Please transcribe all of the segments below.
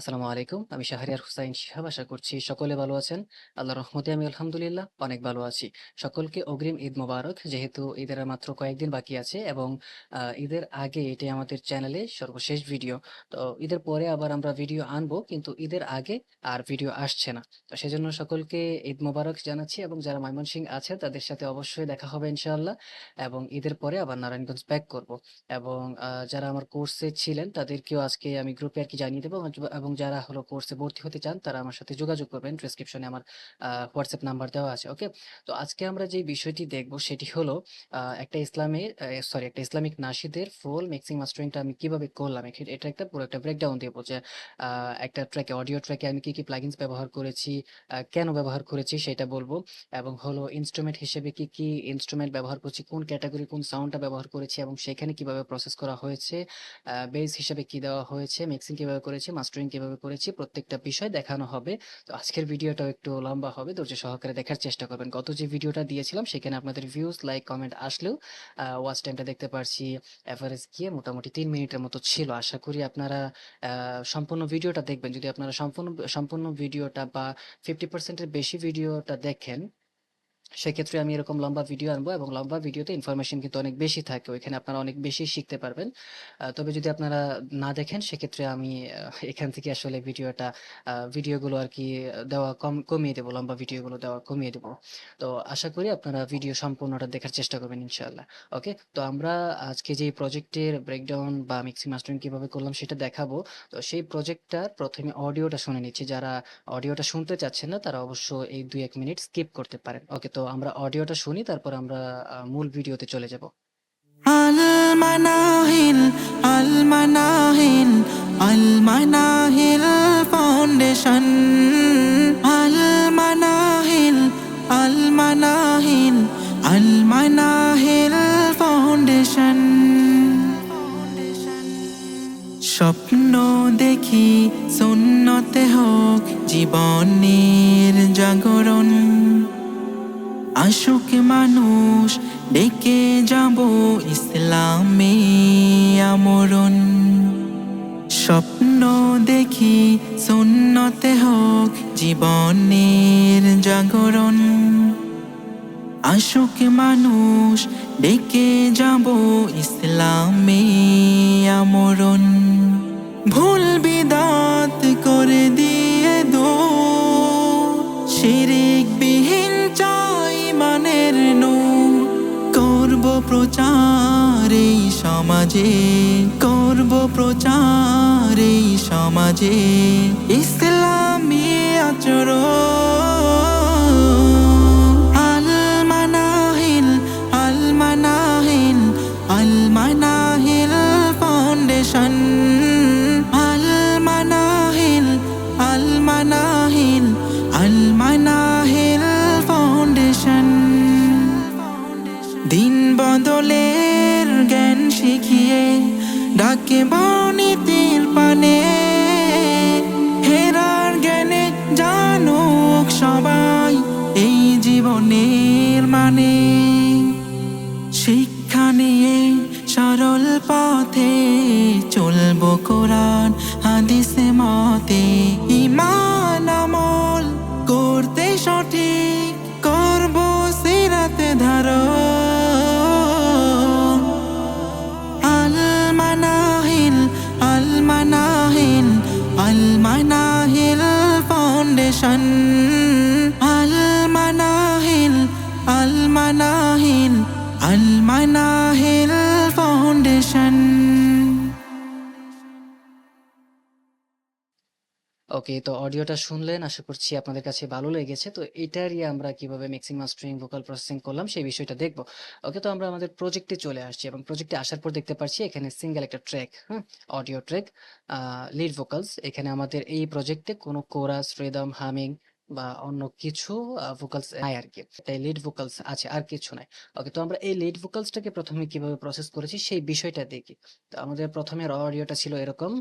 আসসালামু আলাইকুম। আমি শাহরিয়ার হুসাইন শিহাব। আশা করছি সকলে ভালো আছেন। আল্লাহ রহমতে আমি আলহামদুলিল্লাহ অনেক ভালো আছি। সকলকে অগ্রিম ঈদ মোবারক। যেহেতু ঈদের মাত্র কয়েকদিন বাকি আছে এবং ঈদের আগে এটাই আমাদের চ্যানেলে সর্বশেষ ভিডিও। তো ঈদের পরে আবার আমরা ভিডিও আনব, কিন্তু ঈদের আগে আর ভিডিও আসছে না। তো সেজন্য সকলকে ঈদ মোবারক জানাচ্ছি এবং যারা ময়মনসিংহ আছে তাদের সাথে অবশ্যই দেখা হবে ইনশাআল্লাহ এবং ঈদের পরে আবার নারায়ণগঞ্জ ব্যাক করব। এবং যারা আমার কোর্সে ছিলেন তাদেরকেও আজকে আমি গ্রুপে আর কি জানিয়ে দেবো এবং যারা হলো কোর্সে ভর্তি হতে চান তারা আমার সাথে যোগাযোগ করবেন। ডেসক্রিপশনে আমার হোয়াটসঅ্যাপ নাম্বার দেওয়া আছে। ওকে? তো আজকে আমরা যে বিষয়টি দেখব সেটি হলো একটা ইসলামের সরি একটা ইসলামিক নাশিদের ফুল মিক্সিং মাস্টারিংটা আমি কীভাবে করলাম। এটা একটা পুরো একটা ব্রেকডাউন দিব যে একটা ট্র্যাকে অডিও ট্র্যাকে আমি কি, কি প্লাগইনস ব্যবহার করেছি, কেন ব্যবহার করেছি সেটা বলব এবং হলো ইন্সট্রুমেন্ট হিসেবে কি, কি ইনস্ট্রুমেন্ট ব্যবহার করছি, কোন ক্যাটাগরি কোন সাউন্ডটা ব্যবহার করেছি এবং সেখানে কীভাবে প্রসেস করা হয়েছে, বেস হিসেবে কি দেওয়া হয়েছে, মিক্সিং কীভাবে করেছি, মাস্টারিং কীভাবে করেছি প্রত্যেকটা বিষয় দেখানো হবে। তো আজকের ভিডিওটাও একটু লম্বা হবে। ধৈর্য সহকারে দেখার চেষ্টা করবেন। গত যে ভিডিওটা দিয়েছিলাম সেখানে আপনাদের ভিউজ, লাইক, কমেন্ট আসলেও ওয়াচ টাইমটা দেখতে পারছি এভারেজ গিয়ে মোটামুটি তিন মিনিটের মতো ছিল। আশা করি আপনারা সম্পূর্ণ ভিডিওটা দেখবেন। যদি আপনারা সম্পূর্ণ সম্পূর্ণ ভিডিওটা বা ফিফটি পার্সেন্টের বেশি ভিডিওটা দেখেন সেক্ষেত্রে আমি এরকম লম্বা ভিডিও আনব এবং লম্বা ভিডিওতে ইনফরমেশন কিন্তু অনেক বেশি থাকে। ওইখানে আপনারা অনেক বেশি শিখতে পারবেন। তবে যদি আপনারা না দেখেন, সেক্ষেত্রে আমি এখান থেকে আসলে ভিডিওটা ভিডিওগুলো আরকি দেওয়া কম, কমিয়ে দেবো, লম্বা ভিডিওগুলো দেওয়া কমিয়ে দেবো তো আশা করি আপনারা ভিডিও সম্পূর্ণটা দেখার চেষ্টা করবেন ইনশাল্লাহ ওকে? তো আমরা আজকে যে প্রজেক্টের ব্রেকডাউন বা মিক্সিং মাস্টারিং কীভাবে করলাম সেটা দেখাবো। তো সেই প্রজেক্টটার প্রথমে অডিওটা শুনে নিচ্ছি। যারা অডিওটা শুনতে চাচ্ছেন না, তারা অবশ্য এই ২-১ মিনিট স্কিপ করতে পারেন। ওকে? তো আমরা অডিওটা শুনি, তারপর আমরা মূল ভিডিওতে চলে যাব। আল মানাহিল আল মানাহিল আল মানাহিল ফাউন্ডেশন। আল মানাহিল আল মানাহিল আল ফাউন্ডেশন। স্বপ্ন দেখি, সুন্নতে হোক জীবনের জাগরণ আশুক মানুষ ডেকে যাব ইসলামে আমরণ। স্বপ্ন দেখি সুন্নতে হোক জীবনের জাগরণ। আশুক মানুষ ডেকে যাব ইসলামে আমরণ। ভুল বিদাত করে দো প্রচার এই সমাজে করব প্রচার এই সমাজে। ইসলামী আচরণ ফাউন্ডেশন ওকে তো অডিওটা শুনলেন আশা করছি আপনাদের কাছে ভালো লেগেছে। তো এটারই আমরা কীভাবে মিক্সিং মাস্টারিং ভোকাল প্রসেসিং করলাম সেই বিষয়টা দেখব। ওকে তো আমরা আমাদের প্রজেক্টে চলে আসছি এবং প্রজেক্টে আসার পর দেখতে পাচ্ছি এখানে সিঙ্গেল একটা ট্র্যাক, হ্যাঁ অডিও ট্র্যাক লিড ভোকালস এখানে আমাদের এই প্রজেক্টে কোনো কোরাস, রিদম, হামিং বা অন্য কিছু ভোকালস নাই আর কি তাই লিড ভোকালস আছে আর কিছু নাই। ওকে তো আমরা এই লিড ভোকালসটাকে প্রথমে কীভাবে প্রসেস করেছি সেই বিষয়টা দেখি। তো আমাদের ১ম এর অডিওটা ছিল এরকম।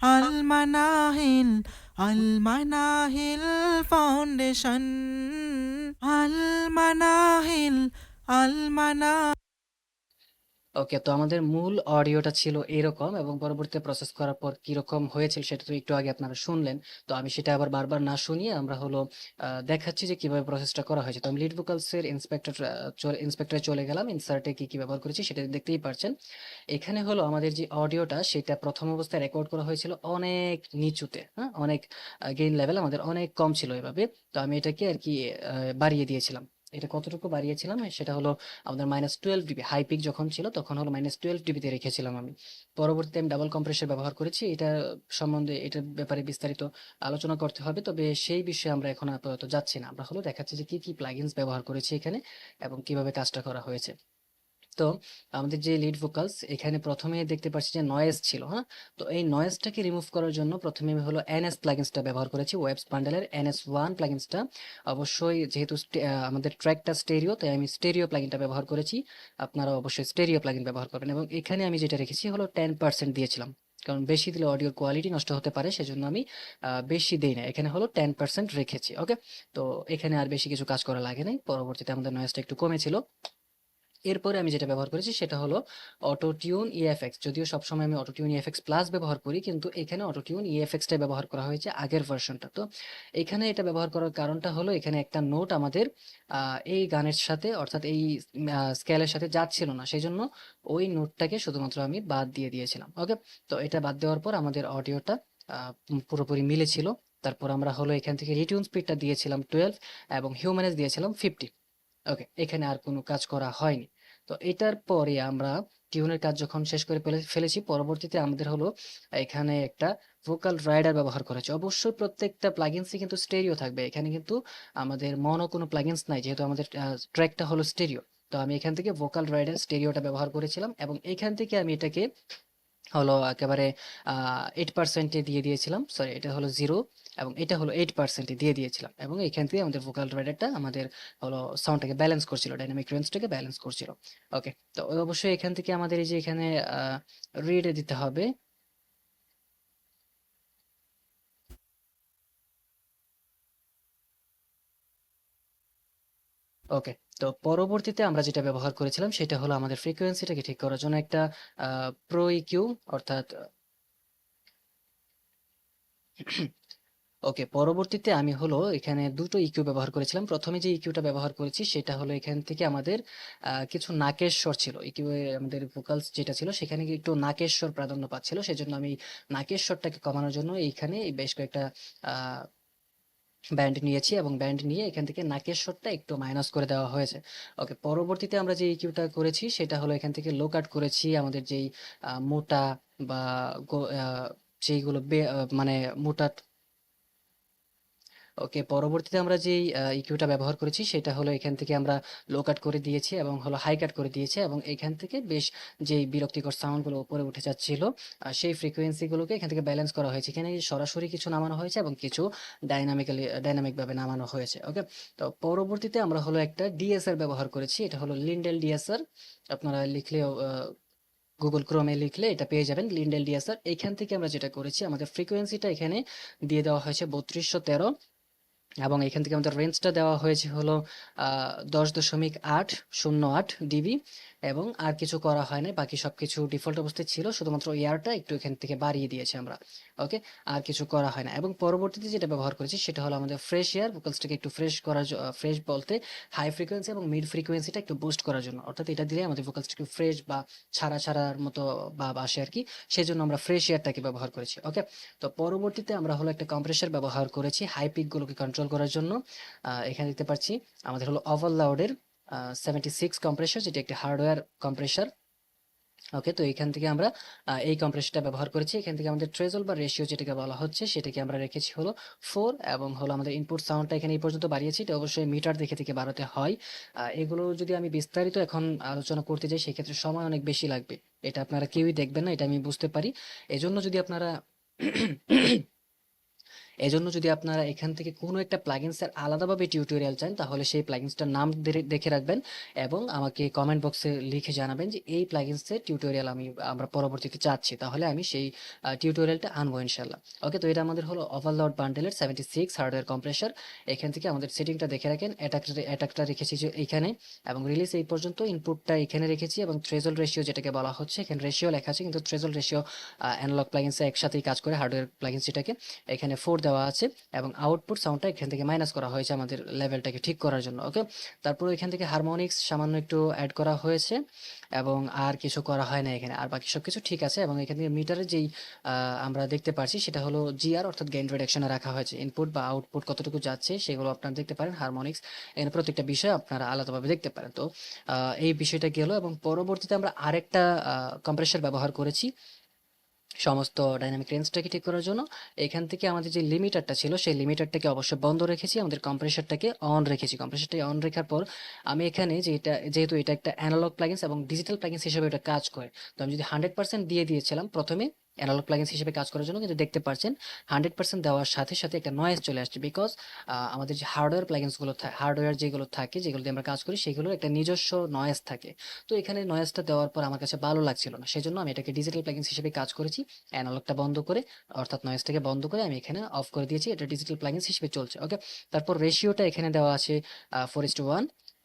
Al-Manahil, Al-Manahil Foundation, Al-Manahil, Al-Manahil. ওকে তো আমাদের মূল অডিওটা ছিল এরকম এবং পরবর্তীতে প্রসেস করার পর কীরকম হয়েছিল সেটা তো একটু আগে আপনারা শুনলেন। তো আমি সেটা আবার বারবার না শুনিয়ে আমরা হলো দেখাচ্ছি যে কীভাবে প্রসেসটা করা হয়েছে। তো আমি লিড ভোকালসের ইন্সপেক্টর ইন্সপেক্টরে চলে গেলাম ইনসার্টে কী কী ব্যবহার করেছি সেটা দেখতেই পারছেন। এখানে হলো আমাদের যে অডিওটা সেটা প্রথম অবস্থায় রেকর্ড করা হয়েছিল অনেক নিচুতে হ্যাঁ? অনেক গেইন লেভেল আমাদের অনেক কম ছিল এভাবে। তো আমি এটাকে আর কি বাড়িয়ে দিয়েছিলাম। এটা কতটুকু বাড়িয়েছিলাম? সেটা হলো আমাদের minus twelve dB high peak যখন ছিল, তখন হলো মাইনাস টুয়েলভ ডিবিতে রেখেছিলাম আমি। পরবর্তীতে আমি ডাবল কম্প্রেসার ব্যবহার করেছি, এটা সম্বন্ধে, এটার ব্যাপারে বিস্তারিত আলোচনা করতে হবে, তবে সেই বিষয়ে আমরা এখন আপাতত যাচ্ছি না। আমরা হলো দেখাচ্ছি যে কি কি প্লাগিনস ব্যবহার করেছি এখানে এবং কীভাবে কাজটা করা হয়েছে। তো আমাদের যে লিড ভোকালস এখানে প্রথমে দেখতে পাচ্ছি যে নয়েজ ছিল হ্যাঁ? তো এই নয়েজটাকে রিমুভ করার জন্য প্রথমে আমি হলো এনএস প্লাগইনসটা ব্যবহার করেছি ওয়েবস বান্ডেলের এনএস ওয়ান প্লাগইনসটা অবশ্যই যেহেতু আমাদের ট্র্যাকটা স্টেরিও তাই আমি স্টেরিও প্লাগইনটা ব্যবহার করেছি। আপনারা অবশ্যই স্টেরিও প্লাগইন ব্যবহার করবেন। এবং এখানে আমি যেটা রেখেছি হলো টেন পার্সেন্ট দিয়েছিলাম। কারণ বেশি দিলে অডিওর কোয়ালিটি নষ্ট হতে পারে, সেজন্য আমি বেশি দিই না। এখানে হলো টেন পার্সেন্ট রেখেছি ওকে তো এখানে আর বেশি কিছু কাজ করা লাগে নাই। পরবর্তীতে আমাদের নয়েজটা একটু কমেছিল। এরপরে আমি যেটা ব্যবহার করেছি সেটা হলো অটো টিউন ইএফএক্স যদিও সবসময় আমি অটো টিউন ইএফএক্স প্লাস ব্যবহার করি, কিন্তু এখানে অটো টিউন ইএফএক্সটা ব্যবহার করা হয়েছে আগের ভার্সনটা তো এখানে এটা ব্যবহার করার কারণটা হলো এখানে একটা নোট আমাদের এই গানের সাথে অর্থাৎ এই স্কেলের সাথে যাচ্ছিল না। সেই জন্য ওই নোটটাকে শুধুমাত্র আমি বাদ দিয়ে দিয়েছিলাম। ওকে তো এটা বাদ দেওয়ার পর আমাদের অডিওটা পুরোপুরি মিলেছিল। তারপর আমরা হলো এখান থেকে রিটিউন স্পিডটা দিয়েছিলাম টুয়েলভ এবং হিউম্যানেজ দিয়েছিলাম ফিফটি ওকে এখানে আর কোনো কাজ করা হয়নি। তো এটার পরে আমরা টিউনের কাজ যখন শেষ করে ফেলে- ফেলেছি, পরবর্তীতে আমাদের হলো এখানে একটা ভোকাল রাইডার ব্যবহার করেছে অবশ্যই প্রত্যেকটা প্লাগিনসই কিন্তু স্টেরিও থাকবে। এখানে কিন্তু আমাদের মনো কোনো প্লাগিনস নাই, যেহেতু আমাদের ট্র্যাকটা হলো স্টেরিও তো আমি এখান থেকে ভোকাল রাইডার স্টেরিওটা ব্যবহার করেছিলাম এবং এখান থেকে আমি এটাকে হলো একেবারে এইট পার্সেন্টে দিয়ে দিয়েছিলাম। সরি এটা হলো জিরো এবং এটা হলো এইট পার্সেন্টে দিয়ে দিয়েছিলাম। এবং এখান থেকে আমাদের ভোকাল রাইডারটা আমাদের হলো সাউন্ডটাকে ব্যালেন্স করছিল ডাইনামিক রেঞ্জটাকে ব্যালেন্স করছিল। ওকে তো অবশ্যই এখান থেকে আমাদের এই যে এখানে রিডে দিতে হবে। ওকে তো পরবর্তীতে আমরা যেটা ব্যবহার করেছিলাম সেটা হলো আমাদের ফ্রিকোয়েন্সিটাকে ঠিক করার জন্য একটা প্রো ইকিউ অর্থাৎ ওকে, পরবর্তীতে আমি হলো এখানে দুটো ইকিউ ব্যবহার করেছিলাম। প্রথমে যে ইকিউটা ব্যবহার করেছি সেটা হলো এখান থেকে আমাদের কিছু নাকের স্বর ছিল। ইকিউ আমাদের ভোকালস যেটা ছিল সেখানে একটু নাকের স্বর প্রাধান্য পাচ্ছিল। সেজন্য আমি নাকের স্বরটাকে কমানোর জন্য এইখানে বেশ কয়েকটা ব্যান্ড নিয়েছি এবং ব্যান্ড নিয়ে এখান থেকে নাকের স্বরটা একটু মাইনাস করে দেওয়া হয়েছে। ওকে, পরবর্তীতে আমরা যে ইকিউটা করেছি সেটা হলো এখান থেকে লো কাট করেছি। আমাদের যেই মোটা বা যেইগুলো মানে মোটা ওকে, পরবর্তীতে আমরা যে ইকিউটা ব্যবহার করেছি সেটা হলো এখান থেকে আমরা লো কাট করে দিয়েছি এবং হলো হাই কাট করে দিয়েছি এবং এখান থেকে বেশ যে বিরক্তিকর সাউন্ডগুলো উপরে উঠে যাচ্ছিল সেই ফ্রিকোয়েন্সিগুলোকে এখান থেকে ব্যালেন্স করা হয়েছে। এখানে সরাসরি কিছু নামানো হয়েছে এবং কিছু ডাইনামিক্যালি ডাইনামিকভাবে নামানো হয়েছে, ওকে? তো পরবর্তীতে আমরা হলো একটা ডিএসআর ব্যবহার করেছি, এটা হলো লিন্ডেল ডিএসআর আপনারা লিখলেও গুগল ক্রোমে লিখলে এটা পেয়ে যাবেন লিন্ডেল ডিএসআর এখান থেকে আমরা যেটা করেছি, আমাদের ফ্রিকোয়েন্সিটা এখানে দিয়ে দেওয়া হয়েছে বত্রিশশো তেরো। এবং এখান থেকে আমাদের রেঞ্জটা দেওয়া হয়েছে হলো দশ দশমিক আট শূন্য আট ডিবি। এবং আর কিছু করা হয় না বাকি সব কিছু ডিফল্ট অবস্থায় ছিল, শুধুমাত্র এয়ারটা একটু এখান থেকে বাড়িয়ে দিয়েছি আমরা, ওকে? আর কিছু করা হয় না এবং পরবর্তীতে যেটা ব্যবহার করেছি সেটা হলো আমাদের ফ্রেশ এয়ার ভোকালসটাকে একটু ফ্রেশ করার ফ্রেশ বলতে হাই ফ্রিকোয়েন্সি এবং মিড ফ্রিকোয়েন্সিটা একটু বুস্ট করার জন্য। অর্থাৎ এটা দিলে আমাদের ভোকালসটাকে ফ্রেশ বা ছাড়া ছাড়ার মতো বা আসে আর কি। সেই জন্য আমরা ফ্রেশ এয়ারটাকে ব্যবহার করেছি, ওকে? তো পরবর্তীতে আমরা হলো একটা কম্প্রেসার ব্যবহার করেছি হাই পিকগুলোকে কন্ট্রোল করার জন্য। এখানে দেখতে পাচ্ছি আমাদের হলো ওভারলাউডের সেভেন্টি সিক্স কম্প্রেসার যেটি একটি হার্ডওয়্যার কম্প্রেসার ওকে তো এখান থেকে আমরা এই কম্প্রেসারটা ব্যবহার করেছি। এখান থেকে আমাদের ট্রেজল বা রেশিও যেটাকে বলা হচ্ছে, সেটাকে আমরা রেখেছি হলো ফোর এবং হলো আমাদের ইনপুট সাউন্ডটা এখানে এই পর্যন্ত বাড়িয়েছি। এটা অবশ্যই মিটার দেখে থেকে বাড়াতে হয়। এগুলো যদি আমি বিস্তারিত এখন আলোচনা করতে যাই, সেক্ষেত্রে সময় অনেক বেশি লাগবে। এটা আপনারা কেউই দেখবেন না, এটা আমি বুঝতে পারি। এজন্য যদি আপনারা এজন্য যদি আপনারা এখান থেকে কোনো একটা প্লাগিনসের আলাদাভাবে টিউটোরিয়াল চান, তাহলে সেই প্লাগিনসটার নাম দেখে রাখবেন এবং আমাকে কমেন্ট বক্সে লিখে জানাবেন যে এই প্লাগিনসের টিউটোরিয়াল আমি, আমরা পরবর্তীতে চাচ্ছি। তাহলে আমি সেই টিউটোরিয়ালটা আনব ইনশাল্লাহ ওকে তো এটা আমাদের হলো ওভারলোড বান্ডেলের সেভেন্টি সিক্স হার্ডওয়্যার কম্প্রেসার এখান থেকে আমাদের সেটিংটা দেখে রাখেন। অ্যাটাকটা অ্যাটাকটা রেখেছি যে এইখানে। এবং রিলিজ এই পর্যন্ত ইনপুটটা এখানে রেখেছি এবং থ্রেজল রেশিও যেটাকে বলা হচ্ছে, এখানে রেশিও লেখা আছে, কিন্তু থ্রেজল রেশিও অ্যানালগ প্লাগিনসে একসাথেই কাজ করে হার্ডওয়্যার প্লাগিনসটাকে এখানে ফোর দেওয়া আছে এবং আউটপুট সাউন্ডটা এখান থেকে মাইনাস করা হয়েছে আমাদের লেভেলটাকে ঠিক করার জন্য ওকে তারপর এখান থেকে হারমোনিক্স সামান্য একটু অ্যাড করা হয়েছে এবং আর কিছু করা হয় না এখানে, আর বাকি সব কিছু ঠিক আছে এবং এখান থেকে মিটারের যেই আমরা দেখতে পাচ্ছি সেটা হলো জিআর অর্থাৎ গেইন রিডাকশনে রাখা হয়েছে। ইনপুট বা আউটপুট কতটুকু যাচ্ছে সেগুলো আপনারা দেখতে পারেন হারমোনিক্স এখানে প্রত্যেকটা বিষয় আপনারা আলাদাভাবে দেখতে পারেন। তো এই বিষয়টা গেল এবং পরবর্তীতে আমরা আরেকটা কম্প্রেসার ব্যবহার করেছি। সমস্ত ডাইনামিক রেঞ্জটাকে ঠিক করার জন্য এখান থেকে আমাদের যে লিমিটারটা ছিল, সেই লিমিটারটাকে অবশ্যই বন্ধ রেখেছি, আমাদের কম্প্রেসারটাকে অন রেখেছি। কম্প্রেসারটাকে অন রেখার পর আমি এখানে যে এটা, যেহেতু এটা একটা অ্যানালগ প্লাগিন্স এবং ডিজিটাল প্লাগিন্স হিসেবে এটা কাজ করে, তো আমি যদি হান্ড্রেড পার্সেন্ট দিয়ে দিয়েছিলাম প্রথমে অ্যানালগ প্লাগিনস হিসেবে কাজ করার জন্য কিন্তু দেখতে পাচ্ছেন হান্ড্রেড পার্সেন্ট দেওয়ার সাথে সাথে একটা নয়েজ চলে আসছে বিকজ আমাদের যে হার্ডওয়্যার প্লাগিনসগুলো হার্ডওয়্যার যেগুলো থাকে, যেগুলো দিয়ে আমরা কাজ করি, সেগুলোর একটা নিজস্ব নয়েজ থাকে। তো এখানে নয়েজটা দেওয়ার পর আমার কাছে ভালো লাগছিল না। সেজন্য আমি এটাকে ডিজিটাল প্লাগিনস হিসেবে কাজ করেছি অ্যানালগটা বন্ধ করে, অর্থাৎ নয়েজটাকে বন্ধ করে আমি এখানে অফ করে দিয়েছি, এটা ডিজিটাল প্লাগিনস হিসেবে চলছে ওকে তারপর রেশিওটা এখানে দেওয়া আছে ফোর ইস টু ওয়ান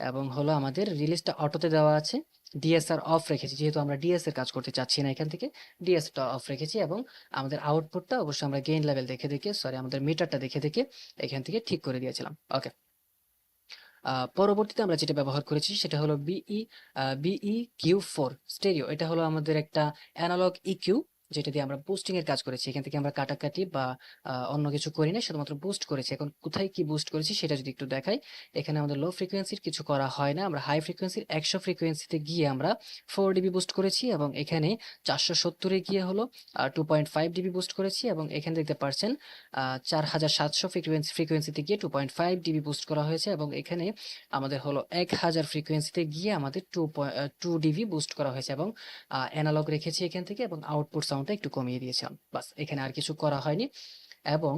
এবং হলো আমাদের রিলিজটা অটোতে দেওয়া আছে। ডিএসআর অফ রেখেছি, যেহেতু আমরা ডিএস এর কাজ করতে চাচ্ছি না এখান থেকে। ডিএসটা অফ রেখেছি এবং আমাদের আউটপুটটা অবশ্যই আমরা গেইন লেভেল দেখে দেখে সরি আমাদের মিটারটা দেখে দেখে এখান থেকে ঠিক করে দিয়েছিলাম। ওকে পরবর্তীতে আমরা যেটা ব্যবহার করেছি সেটা হলো B B Q four stereo এটা হলো আমাদের একটা অ্যানালগ ইকিউ যেটা দিয়ে আমরা বুস্টিং এর কাজ করেছি। এখান থেকে আমরা কাটাকাটি বা অন্য কিছু করি না শুধুমাত্র বুস্ট করেছি। এখন কোথায় কি বুস্ট করেছি সেটা যদি একটু দেখাই, এখানে আমাদের লো ফ্রিকোয়েন্সির কিছু করা হয় না। আমরা হাই ফ্রিকোয়েন্সির একশো ফ্রিকোয়েন্সিতে গিয়ে আমরা ফোর ডিবি বুস্ট করেছি এবং এখানে চারশো সত্তরে গিয়ে হলো two point five dB boost করেছি এবং এখানে দেখতে পাচ্ছেন চার হাজার সাতশো ফ্রিকোয়েন্সি ফ্রিকোয়েন্সিতে গিয়ে two point five dB boost করা হয়েছে এবং এখানে আমাদের হলো এক হাজার ফ্রিকোয়েন্সিতে গিয়ে আমাদের two point two dB boost করা হয়েছে এবং অ্যানালগ রেখেছি এখান থেকে এবং আউটপুট সাউন্ডটা একটু কমিয়ে দিয়েছিলাম। বাস, এখানে আর কিছু করা হয়নি। এবং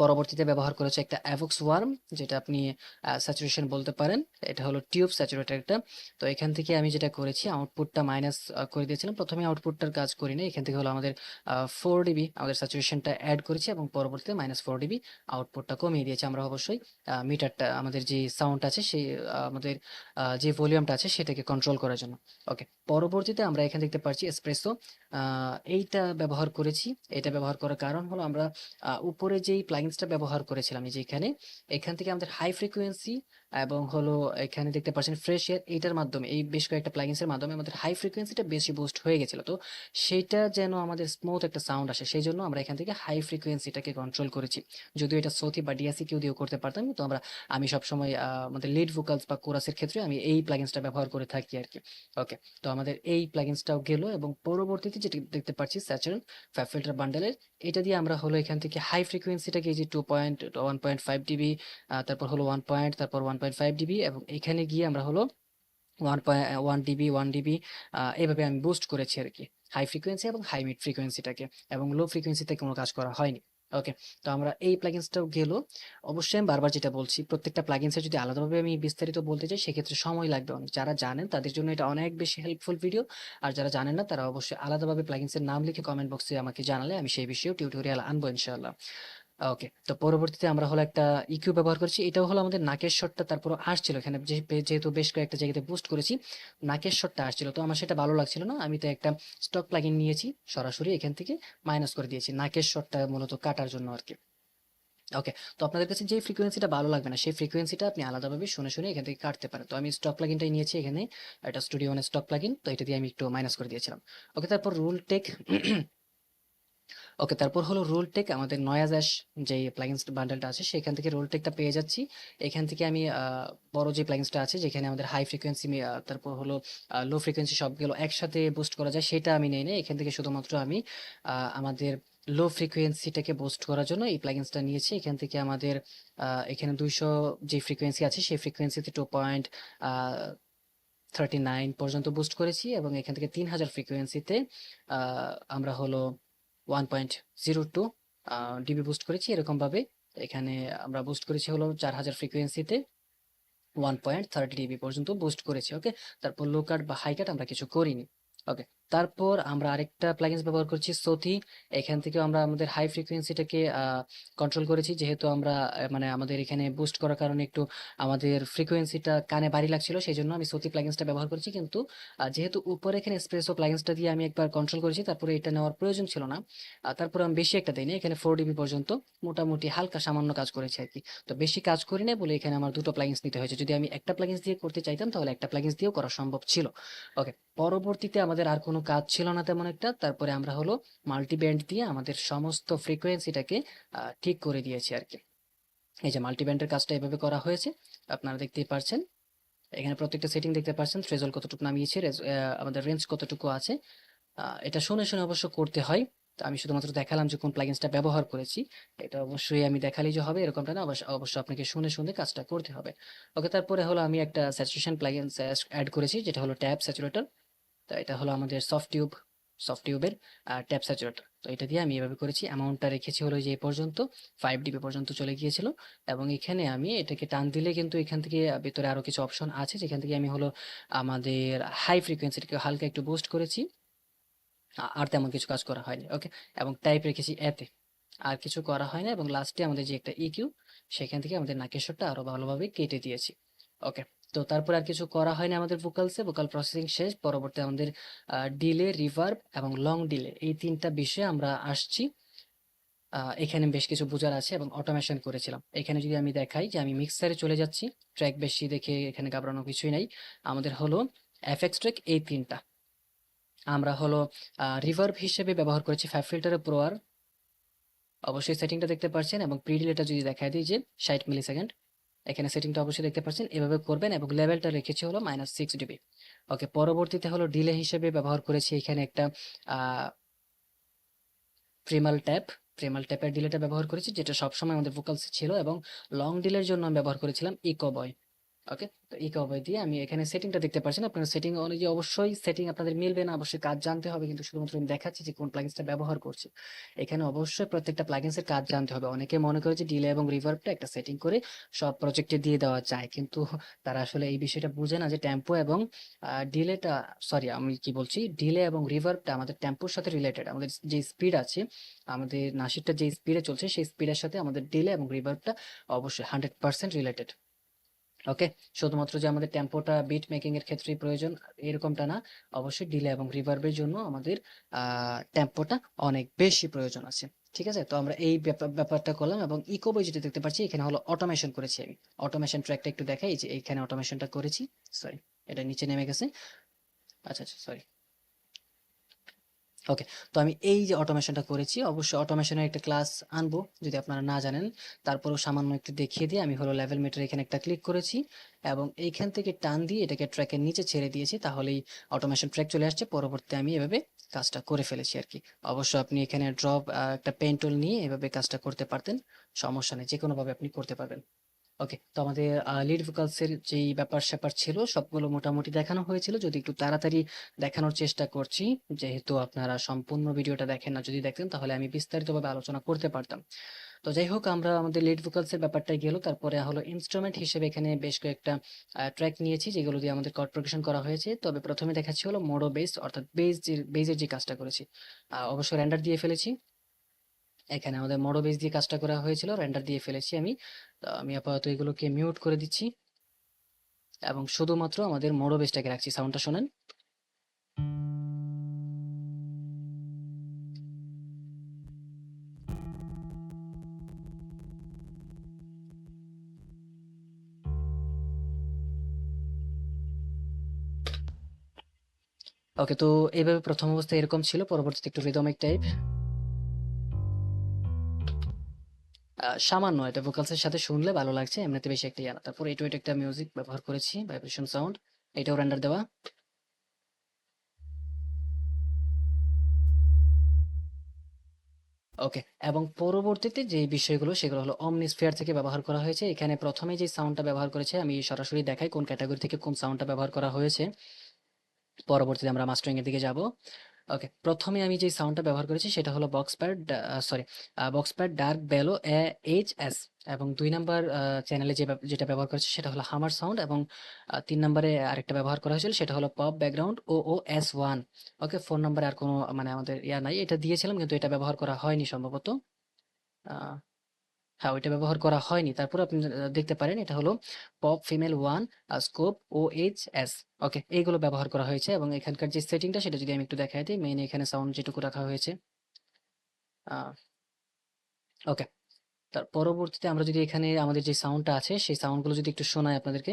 পরবর্তীতে ব্যবহার করেছে একটা অ্যাভক্স ওয়ার্ম যেটা আপনি স্যাচুরেশন বলতে পারেন। এটা হলো টিউব স্যাচুরেটেড একটা। তো এখান থেকে আমি যেটা করেছি আউটপুটটা মাইনাস করে দিয়েছিলাম। প্রথমে আউটপুটটার কাজ করিনি। এখান থেকে হলো আমাদের ফোর ডিবি আমাদের স্যাচুরেশনটা অ্যাড করেছি এবং পরবর্তীতে মাইনাস ফোর ডিবি আউটপুটটা কমিয়ে দিয়েছি আমরা অবশ্যই। মিটারটা আমাদের যে সাউন্ড আছে, সেই আমাদের যে ভলিউমটা আছে, সেটাকে কন্ট্রোল করার জন্য। ওকে পরবর্তীতে আমরা এখানে দেখতে পাচ্ছি এসপ্রেসো এইটা ব্যবহার করেছি। এটা ব্যবহার করার কারণ হলো আমরা উপরে যেই প্লাগিনসটা ব্যবহার করেছিলাম এই যে এখানে, এখান থেকে আমাদের হাই ফ্রিকোয়েন্সি এবং হলো এখানে দেখতে পাচ্ছেন ফ্রেশ এয়ার এইটার মাধ্যমে, এই বেশ কয়েকটা প্লাগিনসের মাধ্যমে আমাদের হাই ফ্রিকোয়েন্সিটা বেশি বুস্ট হয়ে গেছিল। তো সেইটা যেন আমাদের স্মুথ একটা সাউন্ড আসে, সেই জন্য আমরা এখান থেকে হাই ফ্রিকোয়েন্সিটাকে কন্ট্রোল করেছি। যদিও এটা সৌথি বা ডিএসি কেউ দিয়েও করতে পারতাম তো আমরা, আমি সবসময় আমাদের লিড ভোকালস বা কোরাসের ক্ষেত্রে আমি এই প্লাগিনসটা ব্যবহার করে থাকি আর কি। ওকে তো আমাদের এই প্লাগিনসটাও গেল এবং পরবর্তীতে যেটা দেখতে পাচ্ছি স্যাচুরেন ফাইভ ফিল্টার বান্ডেলের এটা দিয়ে আমরা হলো এখান থেকে হাই ফ্রিকোয়েন্সিটাকে এই যে two point one point five dB তারপর হলো ওয়ান পয়েন্ট তারপর ওয়ান পয়েন্ট ফাইভ ডিবি এবং এখানে গিয়ে আমরা হলো one point one dB one dB এইভাবে আমি বুস্ট করেছি আর কি। হাই ফ্রিকোয়েন্সি এবং হাই মিড ফ্রিকোয়েন্সিটাকে এবং লো ফ্রিকোয়েন্সিতে কোনো কাজ করা হয়নি। ওকে তো আমরা এই প্লাগিনসটাও গেল। অবশ্যই আমি বারবার যেটা বলছি, প্রত্যেকটা প্লাগিনসের যদি আলাদাভাবে আমি বিস্তারিত বলতে চাই, সেক্ষেত্রে সময় লাগবে অনেক। যারা জানেন তাদের জন্য এটা অনেক বেশি হেল্পফুল ভিডিও আর যারা জানেন না, তারা অবশ্যই আলাদাভাবে প্লাগিনসের নাম লিখে কমেন্ট বক্সে আমাকে জানালে আমি সেই বিষয়েও টিউটোরিয়াল আনব ইনশাআল্লাহ। ওকে, তো পরবর্তীতে আমরা হলো একটা ইকিউ ব্যবহার করেছি। এটাও হলো আমাদের নাকের শটটা তারপর আসছিল এখানে। যেহেতু বেশ কয়েকটা জায়গাতে বুস্ট করেছি, নাকের শটটা আসছিল। তো আমার সেটা ভালো লাগছিল না। আমি তো একটা স্টক প্লাগইন নিয়েছি সরাসরি এখান থেকে মাইনাস করে দিয়েছি। নাকের শটটা মূলত কাটার জন্য আর কি ওকে, তো আপনাদের কাছে যে ফ্রিকোয়েন্সিটা ভালো লাগবে না, সেই ফ্রিকোয়েন্সিটা আপনি আলাদাভাবে শুনে শুনে এখান থেকে কাটতে পারেন। তো আমি স্টক প্লাগইনটাই নিয়েছি এখানে এটা স্টুডিও ওয়ানের স্টক প্লাগইন তো এটা দিয়ে আমি একটু মাইনাস করে দিয়েছিলাম। ওকে, তারপর রুল টেক ওকে, তারপর হলো রোল টেক, আমাদের নয়াজ অ্যাশ যে প্লাগিনস বান্ডেলটা আছে, সেখান থেকে রোল টেকটা পেয়ে যাচ্ছি। এখান থেকে আমি বড় যে প্লাগিনসটা আছে, যেখানে আমাদের হাই ফ্রিকোয়েন্সি তারপর হলো লো ফ্রিকোয়েন্সি সবগুলো একসাথে বুস্ট করা যায়, সেটা আমি নেই না এখান থেকে শুধুমাত্র আমি আমাদের লো ফ্রিকোয়েন্সিটাকে বুস্ট করার জন্য এই প্লাগিনসটা নিয়েছি। এখান থেকে আমাদের এখানে দুইশো যে ফ্রিকোয়েন্সি আছে, সেই ফ্রিকোয়েন্সিতে টু পয়েন্ট থার্টি নাইন পর্যন্ত বুস্ট করেছি এবং এখান থেকে তিন হাজার ফ্রিকোয়েন্সিতে আমরা হলো one point zero two dB boost করেছি। এরকমভাবে এখানে আমরা বুস্ট করেছি হলো চার হাজার ফ্রিকোয়েন্সিতে ওয়ান পয়েন্ট থার্টি ডিবি পর্যন্ত বুস্ট করেছি ওকে তারপর লো কাট বা হাই কাট আমরা কিছু করিনি ওকে তারপর আমরা আরেকটা প্লাগিনস ব্যবহার করছি সথি এখান থেকে আমরা আমাদের হাই ফ্রিকোয়েন্সিটাকে কন্ট্রোল করেছি। যেহেতু আমরা মানে আমাদের এখানে বুস্ট করার কারণে একটু আমাদের ফ্রিকোয়েন্সিটা কানে বাড়ি লাগছিল সেই জন্য আমি সথি প্লাগিনসটা ব্যবহার করেছি। কিন্তু যেহেতু উপরে এখানে স্প্রেসো প্লাগিনসটা দিয়ে আমি একবার কন্ট্রোল করেছি, তারপরে এটা নেওয়ার প্রয়োজন ছিল না। তারপরে আমি বেশি একটা দিইনি, এখানে ফোর ডিবি পর্যন্ত। মোটামুটি হালকা সামান্য কাজ করেছি আর কি। তো বেশি কাজ করি না বলে এখানে আমার দুটো প্লাগিনস নিতে হয়েছে। যদি আমি একটা প্লাগিনস দিয়ে করতে চাইতাম, তাহলে একটা প্লাগিনস দিয়েও করা সম্ভব ছিল। ওকে পরবর্তীতে আমাদের আর কোনো কাজ ছিল না তেমন একটা। তারপরে আমরা হলো মাল্টিব্যান্ড দিয়ে আমাদের সমস্ত ফ্রিকোয়েন্সিটাকে ঠিক করে দিয়েছি আর কি। এই যে মাল্টিব্যান্ডের কাজটা এভাবে করা হয়েছে, আপনারা দেখতেই পারছেন। এখানে প্রত্যেকটা সেটিং দেখতে পাচ্ছেন থ্রেজল কতটুকু নামিয়েছে আমাদের রেঞ্জ কতটুকু আছে। এটা শুনে শুনে অবশ্য করতে হয়। আমি শুধুমাত্র দেখালাম যে কোন প্লাগিনসটা ব্যবহার করেছি। এটা অবশ্যই আমি দেখালেই যে হবে, এরকমটা না, অবশ্য অবশ্য আপনাকে শুনে শুনে কাজটা করতে হবে। ওকে, তারপরে হলো আমি একটা স্যাচুরেশন প্লাগিনস অ্যাড করেছি, যেটা হলো ট্যাব স্যাচুরেটর তো এটা হলো আমাদের সফট টিউব সফট টিউবের ট্যাপ স্যাচুরেটর তো এটা দিয়ে আমি এভাবে করেছি। অ্যামাউন্টটা রেখেছি হলো যে এই পর্যন্ত ফাইভ ডিবি পর্যন্ত চলে গিয়েছিল। এবং এখানে আমি এটাকে টান দিলে কিন্তু এখান থেকে ভিতরে আরও কিছু অপশন আছে। যেখান থেকে আমি হলো আমাদের হাই ফ্রিকোয়েন্সিটাকে হালকা একটু বুস্ট করেছি। আর তেমন কিছু কাজ করা হয়নি ওকে এবং টাইপ রেখেছি এতে আর কিছু করা হয় না এবং লাস্টে আমাদের যে একটা ইকিউ সেখান থেকে আমাদের নাকেশ্বরটা আরও ভালোভাবে কেটে দিয়েছি ওকে তো তারপর আর কিছু করা হয়নি আমাদের ভোকালসে ভোকাল প্রসেসিং শেষ, পরবর্তী আমাদের ডিলে রিভার্ব এবং লং ডিলে এই তিনটা বিষয়ে আমরা আসছি। এখানে বেশ কিছু বোঝার আছে এবং অটোমেশন করেছিলাম। এখানে যদি আমি দেখাই যে আমি মিক্সারে চলে যাচ্ছি ট্র্যাক বেশি দেখে এখানে ঘাবড়ানো কিছুই নাই। আমাদের হলো এফএক্স ট্র্যাক এই তিনটা। আমরা হলো রিভার্ব হিসেবে ব্যবহার করেছি ফাইভ ফিল্টারের প্রো আর অবশ্যই সেটিংটা দেখতে পাচ্ছেন এবং প্রিডিলেটা যদি দেখায় দিই যে ষাট মিলি সেকেন্ড এখানে সেটিংটা অবশ্যই দেখতে পাচ্ছেন। এভাবে করবেন এবং লেভেলটা রেখেছি হলো মাইনাস সিক্স ডিবি ওকে পরবর্তীতে হলো ডিলে হিসেবে ব্যবহার করেছি এখানে একটা প্রিমাল ট্যাপ প্রিমাল ট্যাপের ডিলেটা ব্যবহার করেছি, যেটা সবসময় আমাদের ভোকালস ছিল এবং লং ডিলের জন্য আমি ব্যবহার করেছিলাম ইকো বয় ওকে তো ইকো বয় দিয়ে আমি এখানে সেটিংটা দেখতে পাচ্ছেন। আপনার সেটিং অনুযায়ী অবশ্যই সেটিং আপনাদের মিলবে না। অবশ্যই কাজ জানতে হবে। কিন্তু শুধুমাত্র আমি দেখাচ্ছি যে কোন প্লাগিনসটা ব্যবহার করছি। এখানে অবশ্যই প্রত্যেকটা প্লাগিনসের কাজ জানতে হবে। অনেকে মনে করে যে ডিলে এবং রিভার্বটা একটা সেটিং করে সব প্রজেক্টে দিয়ে দেওয়া যায়। কিন্তু তারা আসলে এই বিষয়টা বুঝে না যে টেম্পো এবং ডিলেটা সরি আমি কি বলছি? ডিলে এবং রিভার্বটা আমাদের টেম্পোর সাথে রিলেটেড আমাদের যে স্পিড আছে, আমাদের নাসিরটা যে স্পিডে চলছে, সেই স্পিডের সাথে আমাদের ডিলে এবং রিভার্বটা অবশ্যই হান্ড্রেড পার্সেন্ট রিলেটেড ওকে শুধুমাত্র যে আমাদের টেম্পোটা বিট মেকিং এর ক্ষেত্রেই প্রয়োজন, এরকমটা না। অবশ্যই ডিলে এবং রিভার্বের জন্য আমাদের টেম্পোটা অনেক বেশি প্রয়োজন আছে। ঠিক আছে? তো আমরা এই ব্যাপার- ব্যাপারটা করলাম এবং ইকো বই যেটা দেখতে পাচ্ছি, এখানে হলো অটোমেশন করেছি আমি। অটোমেশন ট্র্যাকটা একটু দেখাই যে এইখানে অটোমেশনটা করেছি। সরি এটা নিচে নেমে গেছে। আচ্ছা আচ্ছা সরি ওকে তো আমি এই যে অটোমেশনটা করেছি, অবশ্যই অটোমেশনের একটা ক্লাস আনব, যদি আপনারা না জানেন। তারপরেও সামান্য একটু দেখিয়ে দিয়ে আমি হলো লেভেল মিটার এখানে একটা ক্লিক করেছি এবং এইখান থেকে টান দিয়ে এটাকে ট্র্যাকের নিচে ছেড়ে দিয়েছি, তাহলেই অটোমেশন ট্র্যাক চলে আসছে। পরবর্তী আমি এভাবে কাজটা করে ফেলেছি আর কি। অবশ্য আপনি এখানে ড্রপ একটা পেন টুল নিয়ে এভাবে কাজটা করতে পারতেন, সমস্যা নেই যে কোনোভাবে আপনি করতে পারবেন। ওকে তো আমাদের লিড ভোকালসের যেই ব্যাপার স্যাপার ছিল, সবগুলো মোটামুটি দেখানো হয়েছিল। যদি একটু তাড়াতাড়ি দেখানোর চেষ্টা করছি, যেহেতু আপনারা সম্পূর্ণ ভিডিওটা দেখেন না, যদি দেখতেন, তাহলে আমি বিস্তারিতভাবে আলোচনা করতে পারতাম। তো যাই হোক, আমরা আমাদের লিড ভোকালসের ব্যাপারটাই গেল। তারপরে হলো ইনস্ট্রুমেন্ট হিসেবে এখানে বেশ কয়েকটা ট্র্যাক নিয়েছি, যেগুলো দিয়ে আমাদের কর্ড প্রোগ্রেশন করা হয়েছে। তবে প্রথমে দেখাচ্ছি হলো মোডো বেস অর্থাৎ বেস বেজের যে কাজটা করেছি অবশ্য রেন্ডার দিয়ে ফেলেছি। এখানে আমাদের মোডো বেস দিয়ে কাজটা করা হয়েছিল রেন্ডার দিয়ে ফেলেছি আমি। আমি আপাতত এগুলোকে মিউট করে দিচ্ছি। এবং শুধুমাত্র আমাদের মোডো বেসটাকে রাখছি সাউন্ডটা শোনেন। ওকে তো এইভাবে প্রথম অবস্থায় এরকম ছিল, পরবর্তীতে একটু রিদমিক টাইপ সামান্য এটা ভোকালসের সাথে শুনলে ভালো লাগছে, এমনিতে বেশি একটা ইয়া তারপর এটু একটা মিউজিক ব্যবহার করেছি ভাইব্রেশন সাউন্ড এটাও রেন্ডার দেওয়া। ওকে এবং পরবর্তীতে যে বিষয়গুলো, সেগুলো হলো অমনিস্ফিয়ার থেকে ব্যবহার করা হয়েছে। এখানে প্রথমে যে সাউন্ডটা ব্যবহার করেছে, আমি সরাসরি দেখাই কোন ক্যাটাগরি থেকে কোন সাউন্ডটা ব্যবহার করা হয়েছে। পরবর্তীতে আমরা মাস্টারিং এর দিকে যাব। ওকে। ১ম এ আমি যে সাউন্ডটা ব্যবহার করেছি সেটা হলো box pad sorry box pad dark below এ এইচএস এবং দুই নাম্বার চ্যানেলে যে ব্যব, যেটা ব্যবহার করেছে সেটা হলো হামার সাউন্ড এবং আ ৩ নাম্বারে আরেকটা ব্যবহার করা হয়েছিল সেটা হলো পপ ব্যাকগ্রাউন্ড ও ও এস ওয়ান ওকে ফোন নাম্বারে আর কোনো মানে আমাদের ইয়া নাই। এটা দিয়েছিলাম কিন্তু এটা ব্যবহার করা হয়নি সম্ভবত। হ্যাঁ, ওইটা ব্যবহার করা হয়নি। তারপর আপনি দেখতে পারেন এটা হলো পপ ফিমেল ওয়ান স্কোপ ও এইচ এস ওকে। এইগুলো ব্যবহার করা হয়েছে এবং এখানকার যে সেটিংটা সেটা যদি আমি একটু দেখাই দিই মেইন এখানে সাউন্ড যেটুকু রাখা হয়েছে। ওকে। তার পরবর্তীতে আমরা যদি এখানে আমাদের যে সাউন্ডটা আছে সেই সাউন্ডগুলো যদি একটু শোনাই আপনাদেরকে।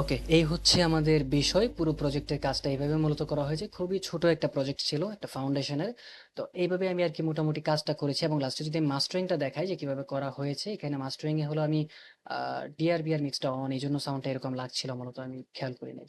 ওকে, এই হচ্ছে আমাদের বিষয়। পুরো প্রজেক্টের কাজটা এইভাবে মূলত করা হয়েছে। খুবই ছোট একটা প্রজেক্ট ছিল, একটা ফাউন্ডেশনের। তো এইভাবে আমি আর কি মোটামুটি কাজটা করেছি এবং লাস্টে যদি মাস্টারিংটা দেখাই যে কীভাবে করা হয়েছে। এখানে মাস্টারিং এ হলো আমি ডিআরবিআর মিক্সটা অন এই জন্য সাউন্ডটা এরকম লাগছিল মূলত আমি খেয়াল করি নাই।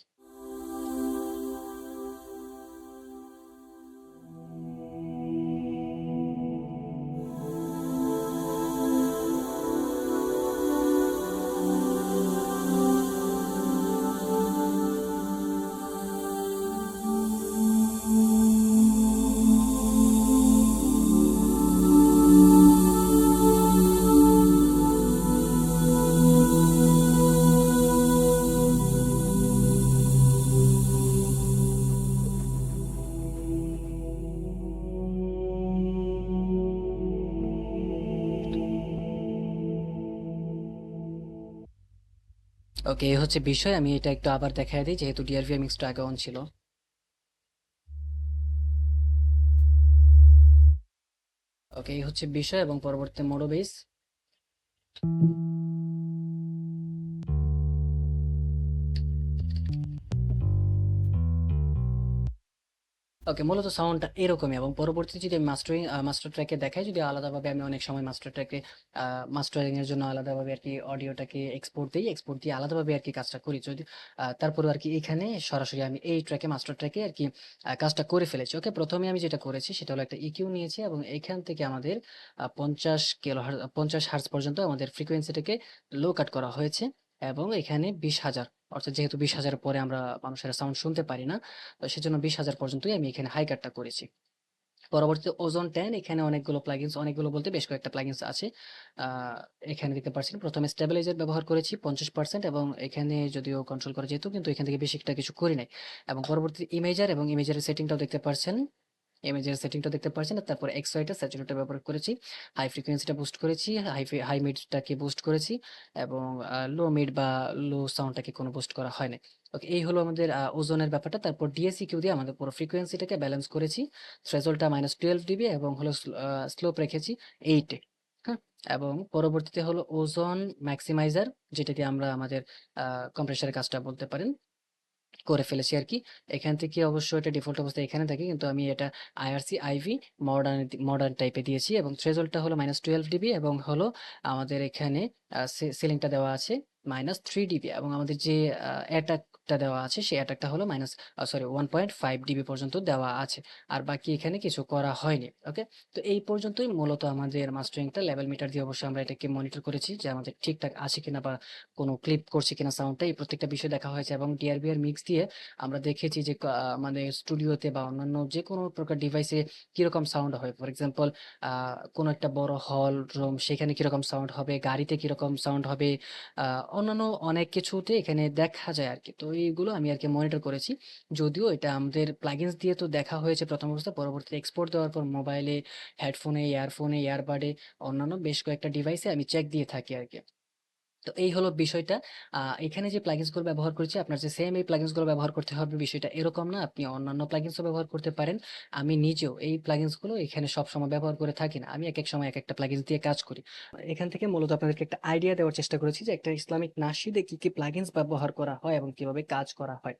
ওকে, এই হচ্ছে বিষয়। আমি এটা একটু আবার দেখাই দিই যেহেতু ডিআরভি মিক্সটা আগে অন ছিল। ওকে, এই হচ্ছে বিষয় এবং পরবর্তী মোডো বেস। ওকে, মূলত সাউন্ডটা এরকমই এবং পরবর্তীতে যদি আমি মাস্টারিং মাস্টার ট্র্যাকে দেখাই যদি আলাদাভাবে আমি অনেক সময় মাস্টার ট্র্যাকে মাস্টারিং এর জন্য আলাদাভাবে আর কি অডিওটাকে এক্সপোর্ট দিই এক্সপোর্ট দিয়ে আলাদাভাবে আর কি কাজটা করি। যদি আ আর কি এখানে সরাসরি আমি এই ট্র্যাকে মাস্টার ট্র্যাকে আর কি কাজটা করে ফেলেছি। ওকে, প্রথমে আমি যেটা করেছি সেটা হলো একটা ইকিউ নিয়েছি এবং এখান থেকে আমাদের পঞ্চাশ ৫০ কিলো হার ৫০ হার্টজ পর্যন্ত আমাদের ফ্রিকোয়েন্সিটাকে লো কাট করা হয়েছে এবং এখানে ২০,০০০ অর্থাৎ যেহেতু বিশ হাজার পরে আমরা মানুষের সাউন্ড শুনতে পারি না। তো সেজন্য ২০,০০০ পর্যন্তই আমি এখানে হাই কাটটা করেছি। পরবর্তীতে ওজন টেন এখানে অনেকগুলো প্লাগইনস অনেকগুলো বলতে বেশ কয়েকটা প্লাগইনস আছে। এখানে দেখতে পাচ্ছেন ১ম এ স্টেবিলাইজার ব্যবহার করেছি ৫০% এবং এখানে যদিও কন্ট্রোল করা যেত কিন্তু এখান থেকে বেশি একটা কিছু করি নাই। এবং পরবর্তীতে ইমেজার এবং ইমেজারের সেটিংটাও দেখতে পারছেন। ইমেজের সেটিংটা দেখতে পারছেন। তারপরে এক্সওয়াইটা স্যাচুরেটর ব্যবহার করেছি। হাই ফ্রিকোয়েন্সিটা বুস্ট করেছি। হাই হাই মিডটাকে বুস্ট করেছি এবং লো মিড বা লো সাউন্ডটাকে কোনো বুস্ট করা হয় নাই। ওকে, এই হলো আমাদের ওজনের ব্যাপারটা। তারপর ডিএসি কিউ দিয়ে আমাদের পুরো ফ্রিকোয়েন্সিটাকে ব্যালেন্স করেছি। থ্রেজলটা মাইনাস টুয়েলভ ডিবি এবং হলো স্লো স্লোপ রেখেছি 8 এ। হ্যাঁ? এবং পরবর্তীতে হলো ওজন ম্যাক্সিমাইজার যেটা দিয়ে আমরা আমাদের কম্প্রেসরের কাজটা বলতে পারেন। করে ফেলেছি আর কি এখান থেকে অবশ্য এটা ডিফল্ট অবস্থা এখানে থাকে, কিন্তু আমি এটা আইআরসি আইভি মডার্ন মডার্ন টাইপে দিয়েছি এবং থ্রেজলটা হলো -12 ডিবি এবং হলো আমাদের এখানে সিলিংটা দেওয়া আছে। -3 ডিবি এবং আমাদের যে অ্যাটাকটা দেওয়া আছে সেই অ্যাটাকটা হলো মাইনাস সরি 1.5 ডিবি পর্যন্ত দেওয়া আছে। আর বাকি এখানে কিছু করা হয়নি। ওকে? তো এই পর্যন্তই মূলত আমাদের মাস্টারিংটা লেভেল মিটার দিয়ে অবশ্যই আমরা এটাকে মনিটর করেছি যে আমাদের ঠিকঠাক আছে কিনা বা কোনো ক্লিপ করছে কিনা সাউন্ডটা এই প্রত্যেকটা বিষয় দেখা হয়েছে এবং ডিআরবিআর মিক্স দিয়ে আমরা দেখেছি যে আমাদের স্টুডিওতে বা অন্যান্য যেকোনো প্রকার ডিভাইসে কীরকম সাউন্ড হয়। ফর এক্সাম্পল কোনো একটা বড় হল রুম সেখানে কীরকম সাউন্ড হবে, গাড়িতে কীরকম সাউন্ড হবে, অন্যান্য অনেক কিছুতে এখানে দেখা যায় আর কি তো এইগুলো আমি আর কি মনিটর করেছি। যদিও এটা আমাদের প্লাগিনস দিয়ে তো দেখা হয়েছে প্রথম অবস্থা পরবর্তীতে এক্সপোর্ট দেওয়ার পর মোবাইলে, হেডফোনে, ইয়ারফোনে, ইয়ারবাডে অন্যান্য বেশ কয়েকটা ডিভাইসে আমি চেক দিয়ে থাকি আরকি। তো এই হলো বিষয়টা। এখানে যে প্লাগইনসগুলো ব্যবহার করেছি আপনার যে সেম এই প্লাগইনসগুলো ব্যবহার করতে হবে বিষয়টা এরকম না। আপনি অন্যান্য প্লাগইনসও ব্যবহার করতে পারেন। আমি নিজেও এই প্লাগইনসগুলো এখানে সবসময় ব্যবহার করে থাকি না। আমি এক এক সময় এক একটা প্লাগইনস দিয়ে কাজ করি। এখান থেকে মূলত আপনাদেরকে একটা আইডিয়া দেওয়ার চেষ্টা করেছি যে একটা ইসলামিক নাশিদে কি, কি প্লাগইনস ব্যবহার করা হয় এবং কীভাবে কাজ করা হয়।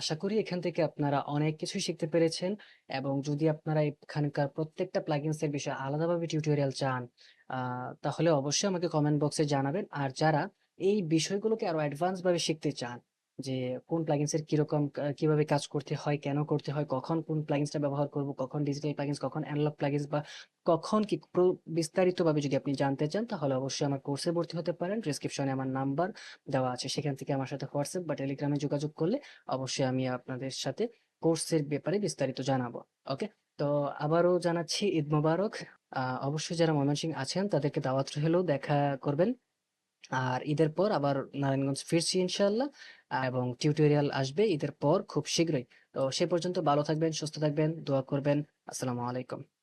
আশা করি এখান থেকে আপনারা অনেক কিছুই শিখতে পেরেছেন এবং যদি আপনারা এখানকার প্রত্যেকটা প্লাগইনস এর বিষয়ে আলাদাভাবে টিউটোরিয়াল চান, তাহলে অবশ্যই আমাকে কমেন্ট বক্সে জানাবেন। আর যারা এই বিষয়গুলোকে আরও অ্যাডভান্স ভাবে শিখতে চান যে কোন প্লাগইনস এর কীরকম কীভাবে কাজ করতে হয়, কেন করতে হয়, কখন কোন প্লাগইনসটা ব্যবহার করব, কখন ডিজিটাল প্লাগইনস, কখন এনালগ প্লাগইনস বা কখন কি বিস্তারিতভাবে যদি আপনি জানতে চান তাহলে অবশ্যই আমার কোর্সে ভর্তি হতে পারেন। ডেসক্রিপশনে আমার নাম্বার দেওয়া আছে। সেখান থেকে আমার সাথে হোয়াটসঅ্যাপ বা টেলিগ্রামে যোগাযোগ করলে অবশ্যই আমি আপনাদের সাথে কোর্সের ব্যাপারে বিস্তারিত জানাব। ওকে? তো আবারও জানাচ্ছি ঈদ মোবারক। অবশ্যই যারা ময়মনসিংহ আছেন তাদেরকে দাওয়াত হলেও দেখা করবেন। আর ঈদের পর আবার নারায়ণগঞ্জ ফিরছি ইনশাল্লাহ এবং টিউটোরিয়াল আসবে ঈদের পর খুব শীঘ্রই। তো সে পর্যন্ত ভালো থাকবেন, সুস্থ থাকবেন, দোয়া করবেন। আসসালামু আলাইকুম।